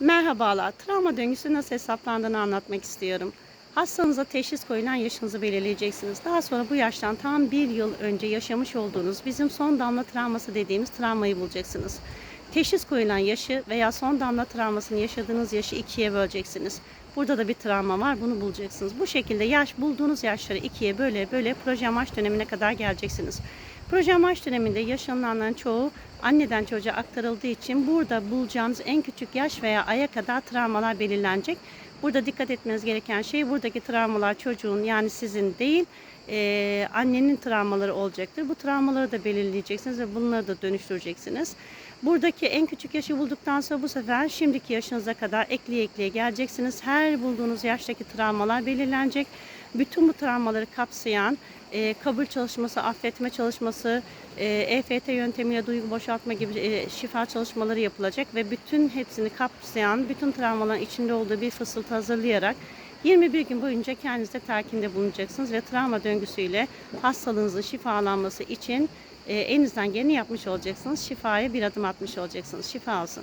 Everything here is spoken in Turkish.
Merhabalar. Travma döngüsü nasıl hesaplandığını anlatmak istiyorum. Hastanıza teşhis koyulan yaşınızı belirleyeceksiniz. Daha sonra bu yaştan tam bir yıl önce yaşamış olduğunuz bizim son damla travması dediğimiz travmayı bulacaksınız. Teşhis koyulan yaşı veya son damla travmasını yaşadığınız yaşı ikiye böleceksiniz. Burada da bir travma var bunu bulacaksınız. Bu şekilde yaş bulduğunuz yaşları ikiye böyle böyle proje amaç dönemine kadar geleceksiniz. Proje amaç döneminde yaşanılanların çoğu anneden çocuğa aktarıldığı için burada bulacağınız en küçük yaş veya aya kadar travmalar belirlenecek. Burada dikkat etmeniz gereken şey buradaki travmalar çocuğun yani sizin değil eee, annenin travmaları olacaktır. Bu travmaları da belirleyeceksiniz ve bunları da dönüştüreceksiniz. Buradaki en küçük yaşı bulduktan sonra bu sefer şimdiki yaşınıza kadar ekleye ekleye geleceksiniz. Her bulduğunuz yaştaki travmalar belirlenecek. Bütün bu travmaları kapsayan e, kabul çalışması, affetme çalışması, e, EFT yöntemiyle duygu boşaltma gibi e, şifa çalışmaları yapılacak ve bütün hepsini kapsayan, bütün travmaların içinde olduğu bir fısıltı hazırlayarak 21 gün boyunca kendinizde telkinde bulunacaksınız ve travma döngüsüyle hastalığınızın şifalanması için e, elinizden geleni yapmış olacaksınız. Şifaya bir adım atmış olacaksınız. Şifa olsun.